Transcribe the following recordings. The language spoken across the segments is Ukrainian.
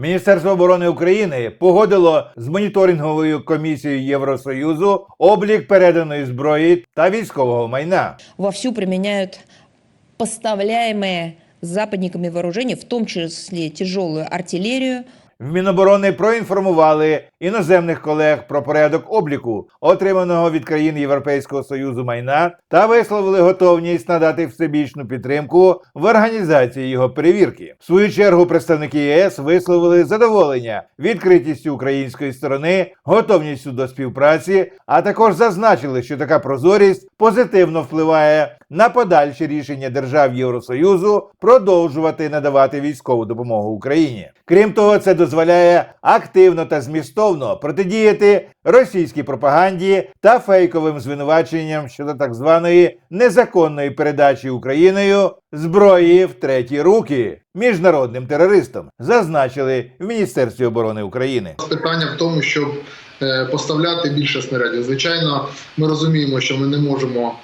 Міністерство оборони України погодило з моніторинговою комісією Євросоюзу облік переданої зброї та військового майна. вовсю приміняють поставляємо западниками вооружения, в том числе тяжелую артиллерию, В Міноборони проінформували іноземних колег про порядок обліку, отриманого від країн Європейського союзу майна, та висловили готовність надати всебічну підтримку в організації його перевірки. В свою чергу представники ЄС висловили задоволення відкритістю української сторони, готовністю до співпраці, а також зазначили, що така прозорість позитивно впливає на подальші рішення держав Євросоюзу продовжувати надавати військову допомогу Україні. Крім того, це дозволяє активно та змістовно протидіяти російській пропаганді та фейковим звинуваченням щодо так званої незаконної передачі Україною зброї в треті руки міжнародним терористам, зазначили в Міністерстві оборони України. питання в тому, щоб е, поставляти більше снарядів. Звичайно, ми розуміємо, що ми не можемо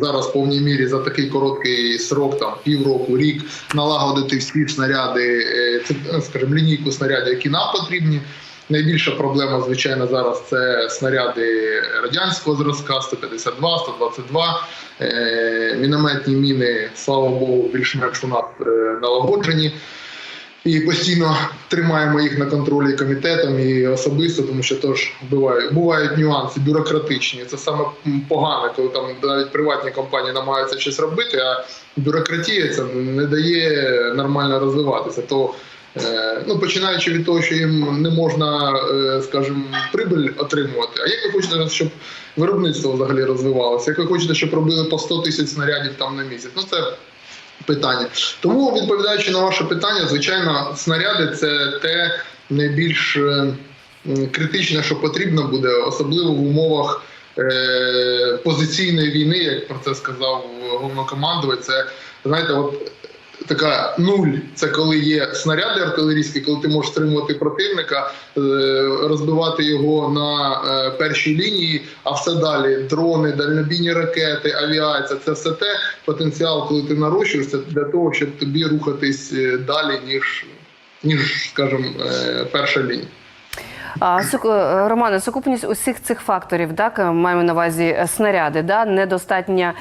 зараз в повній мірі за такий короткий срок, там півроку, рік, налагодити всі снаряди, е, е, скажімо, лінійку снарядів, які нам потрібні. Найбільша проблема, звичайно, зараз це снаряди радянського зразка 152, 122, е, мінометні міни, слава Богу, більш-менш у нас е, налагоджені. І постійно тримаємо їх на контролі комітетом і особисто, тому що теж бувають, бувають нюанси бюрократичні. Це саме погано, коли там навіть приватні компанії намагаються щось робити, а бюрократія це не дає нормально розвиватися. То е, ну починаючи від того, що їм не можна, е, скажімо, прибиль отримувати. А як ви хочете, щоб виробництво взагалі розвивалося? Як ви хочете, щоб робили по 100 тисяч снарядів там на місяць? Ну це питання. Тому, відповідаючи на ваше питання, звичайно, снаряди це те найбільш е, критичне, що потрібно буде, особливо в умовах е, позиційної війни, як про це сказав головнокомандувач. Це знаєте, от. Така нуль це коли є снаряди артилерійські, коли ти можеш стримувати противника, е, розбивати його на е, першій лінії, а все далі дрони, дальнобійні ракети, авіація це все те потенціал, коли ти нарощуєшся для того, щоб тобі рухатись е, далі, ніж ніж, скажімо, перша лінія. А, сук... е, Романе, сукупність усіх цих факторів, так е, маємо на увазі е, снаряди, да? недостатня,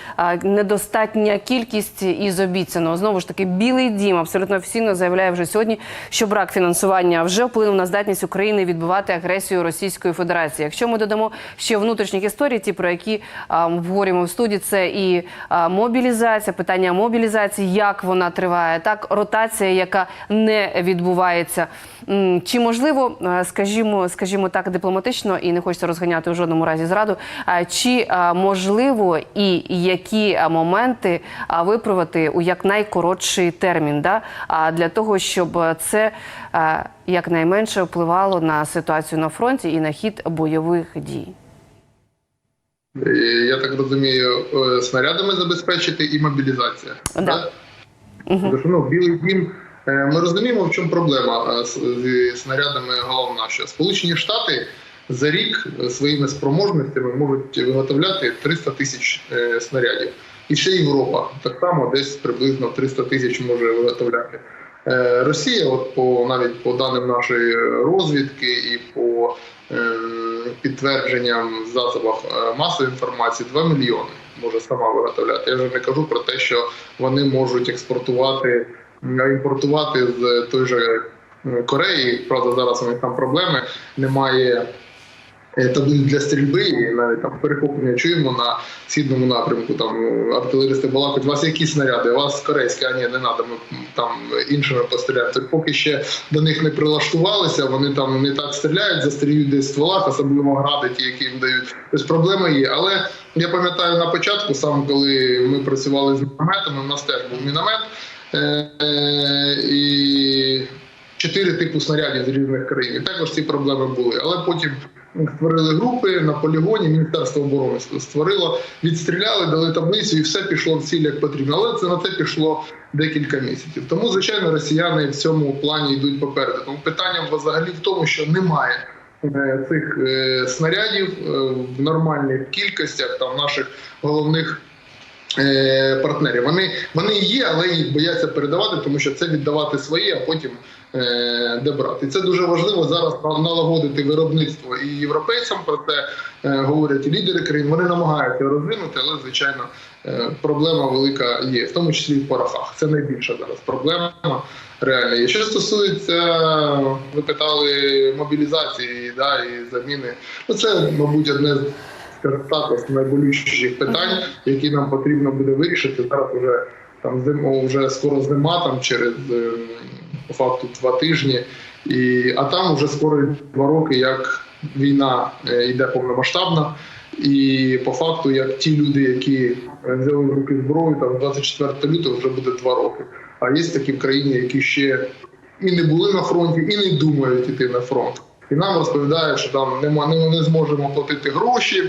недостатня кількість із обіцяного. Знову ж таки, Білий дім абсолютно офіційно заявляє вже сьогодні, що брак фінансування вже вплинув на здатність України відбивати агресію Російської Федерації. Якщо ми додамо ще внутрішніх історій, ті про які обговорюємо в студії, це і мобілізація, питання мобілізації, як вона триває, так ротація, яка не відбувається. Чи можливо, е, скажімо, скажімо так, дипломатично і не хочеться розганяти у жодному разі зраду. Чи можливо і які моменти виправити у якнайкоротший термін, да? для того, щоб це якнайменше впливало на ситуацію на фронті і на хід бойових дій? Е, Я так розумію, е, снарядами забезпечити і мобілізація. Да. Так? Тому що, ну, білий дім. Е, Ми розуміємо, в чому проблема е, зі снарядами. Головна, що Сполучені Штати за рік е, своїми спроможностями можуть виготовляти 300 тисяч снарядів. І ще Європа так само десь приблизно 300 тисяч може виготовляти. Росія, от по навіть по даним нашої розвідки і по е, підтвердженням в засобах масової інформації 2 мільйони може сама виготовляти. Я вже не кажу про те, що вони можуть експортувати, імпортувати з той же Кореї. Правда, зараз у них там проблеми. Немає е, таблиць для стрільби, і навіть там перехоплення чуємо на східному напрямку. Там е, артилеристи балакають, у вас які снаряди? У вас корейські, а ні, не треба, ми там іншими постріляємо. Тобто поки ще до них не прилаштувалися, вони там не так стріляють, застрілюють десь в стволах, особливо гради, ті, які їм дають. Тобто проблема є. Але я пам'ятаю на початку, саме коли ми працювали з мінометами, у нас теж був міномет. Е, і чотири типу снарядів з різних країн. Також ці проблеми були. Але потім створили групи на полігоні, Міністерство оборони створило, відстріляли, дали таблицю, і все пішло в ціль як потрібно. Але це на це пішло декілька місяців. Тому, звичайно, росіяни в цьому плані йдуть попереду. Тому питання взагалі в тому, що немає. е, Цих е, снарядів в нормальних кількостях там наших головних партнерів. Вони, вони є, але їх бояться передавати, тому що це віддавати свої, а потім е, де брати. Це дуже важливо зараз налагодити виробництво і європейцям про це е, говорять і лідери країн. Вони намагаються розвинути, але звичайно е, проблема велика є, в тому числі і в порохах. Це найбільша зараз проблема реальна. є. Що стосується, ви питали мобілізації да, і заміни, ну це, мабуть, одне з скажімо так, ось найболючіших питань, які нам потрібно буде вирішити. Зараз вже там зимо, вже скоро зима, там через е, по факту два тижні, і а там вже скоро два роки, як війна е, йде повномасштабна. І по факту, як ті люди, які взяли в руки зброю, там 24 лютого вже буде два роки. А є такі в країні, які ще і не були на фронті, і не думають іти на фронт. І нам розповідають, що там нема, не, не зможемо платити гроші.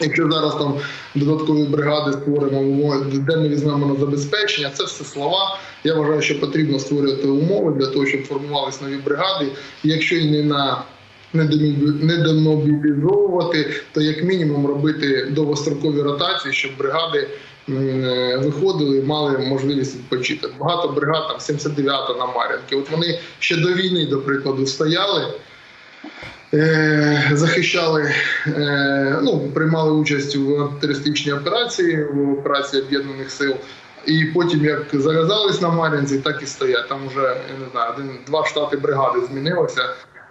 Якщо зараз там додаткові бригади створимо, умови, де ми візьмемо на забезпечення, це все слова. Я вважаю, що потрібно створювати умови для того, щоб формувались нові бригади. Якщо і не на не демобі- демобілізовувати, то як мінімум робити довгострокові ротації, щоб бригади е, виходили і мали можливість відпочити. Багато бригад, там 79-та на Мар'янки. От вони ще до війни, до прикладу, стояли. Е, Захищали, е, ну приймали участь у антитерористичній операції в операції об'єднаних сил. І потім, як зав'язались на Мар'янці, так і стоять. Там вже я не знаю, один два штати бригади змінилося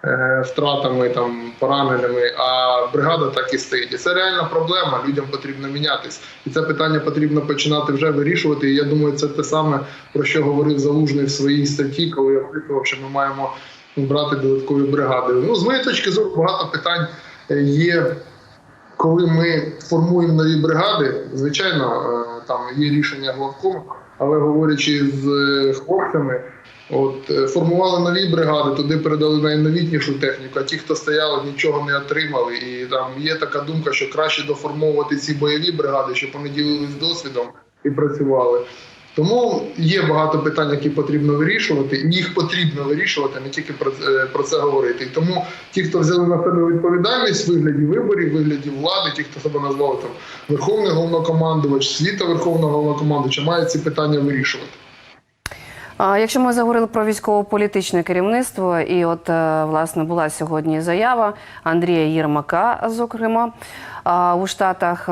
е, втратами там пораненими. А бригада так і стоїть. І це реальна проблема. Людям потрібно мінятись, і це питання потрібно починати вже вирішувати. І я думаю, це те саме про що говорив Залужний в своїй статті, коли я описував, що ми маємо брати додаткові бригади. Ну з моєї точки зору багато питань е, є коли ми формуємо нові бригади, звичайно, е, там є рішення главкому, але говорячи з е, хлопцями, от формували нові бригади, туди передали найновітнішу техніку. А ті, хто стояли, нічого не отримали. І там є така думка, що краще доформовувати ці бойові бригади, щоб вони ділились досвідом і працювали. Тому є багато питань, які потрібно вирішувати, їх потрібно вирішувати, не тільки про, це, про це говорити. Тому ті, хто взяли на себе відповідальність в вигляді виборів, в вигляді влади, ті, хто себе назвав там Верховний головнокомандувач, світа Верховного головнокомандувача, мають ці питання вирішувати. Якщо ми заговорили про військово-політичне керівництво, і от е, власне була сьогодні заява Андрія Єрмака, зокрема у Штатах,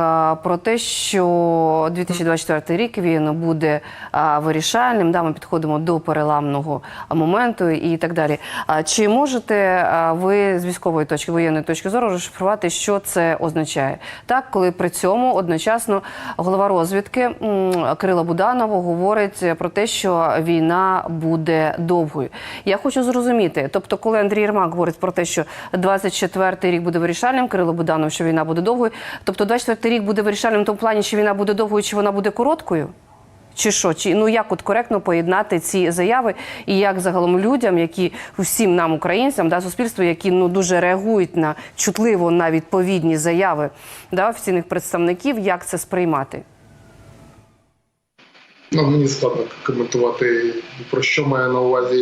про те, що 2024 рік він буде вирішальним. Да, ми підходимо до переламного моменту і так далі. Чи можете ви з військової точки воєнної точки зору розшифрувати, що це означає? Так, коли при цьому одночасно голова розвідки м, Кирило Буданово говорить про те, що війна буде довгою. Я хочу зрозуміти, тобто, коли Андрій Єрмак говорить про те, що 24-й рік буде вирішальним, Кирило Буданов, що війна буде довгою. Тобто, 24-й рік буде вирішальним в тому плані, що війна буде довгою, чи вона буде короткою? Чи що? Чи ну як от коректно поєднати ці заяви, і як загалом людям, які всім нам, українцям, да, суспільству, які ну дуже реагують на чутливо на відповідні заяви да, офіційних представників, як це сприймати? Ну, мені складно коментувати, про що має на увазі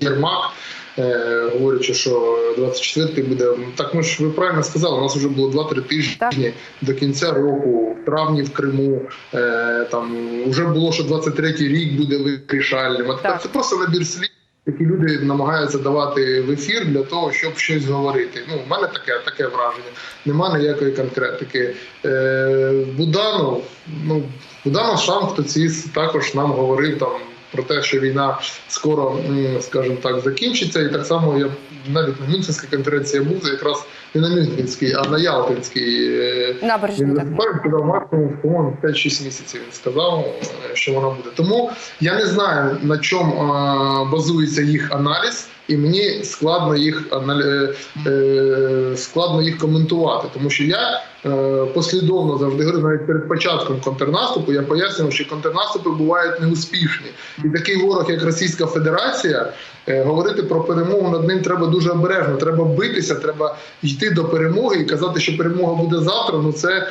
Єрмак. Е, говорячи, що 24-й буде так. Ми ж ви правильно сказали. У нас вже було 2-3 тижні Так. до кінця року, в травні в Криму. Е, там вже було, що 23-й рік буде вирішальним. А тепер це просто набір слів, які люди намагаються давати в ефір для того, щоб щось говорити. Ну, у мене таке таке враження. Нема ніякої конкретики. Е, Буданов, ну Буданов сам хто ці також нам говорив там. Про те, що війна скоро, скажімо так, закінчиться, і так само я навіть на Мюнхенській конференції був якраз не на Мюнхенській, а на Ялтинській. е, Набережні він так. сказав максимум, по-моєму, 5-6 місяців. Він сказав, е, що вона буде. Тому я не знаю на чому е, базується їх аналіз, і мені складно їх е, е, складно їх коментувати, тому що я е, послідовно завжди говорю, навіть перед початком контрнаступу, я пояснював, що контрнаступи бувають неуспішні, і такий ворог, як Російська Федерація, говорити про перемогу над ним треба дуже обережно. Треба битися, треба йти до перемоги і казати, що перемога буде завтра. Ну це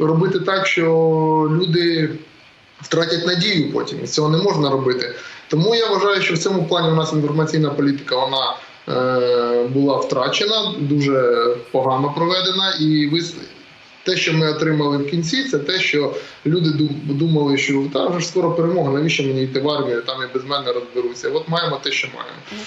робити так, що люди втратять надію потім. І цього не можна робити. Тому я вважаю, що в цьому плані у нас інформаційна політика вона е, була втрачена, дуже погано проведена. І ви те, що ми отримали в кінці, це те, що люди ду- думали, що та вже скоро перемога, навіщо мені йти в армію, там і без мене розберуться. От маємо те, що маємо.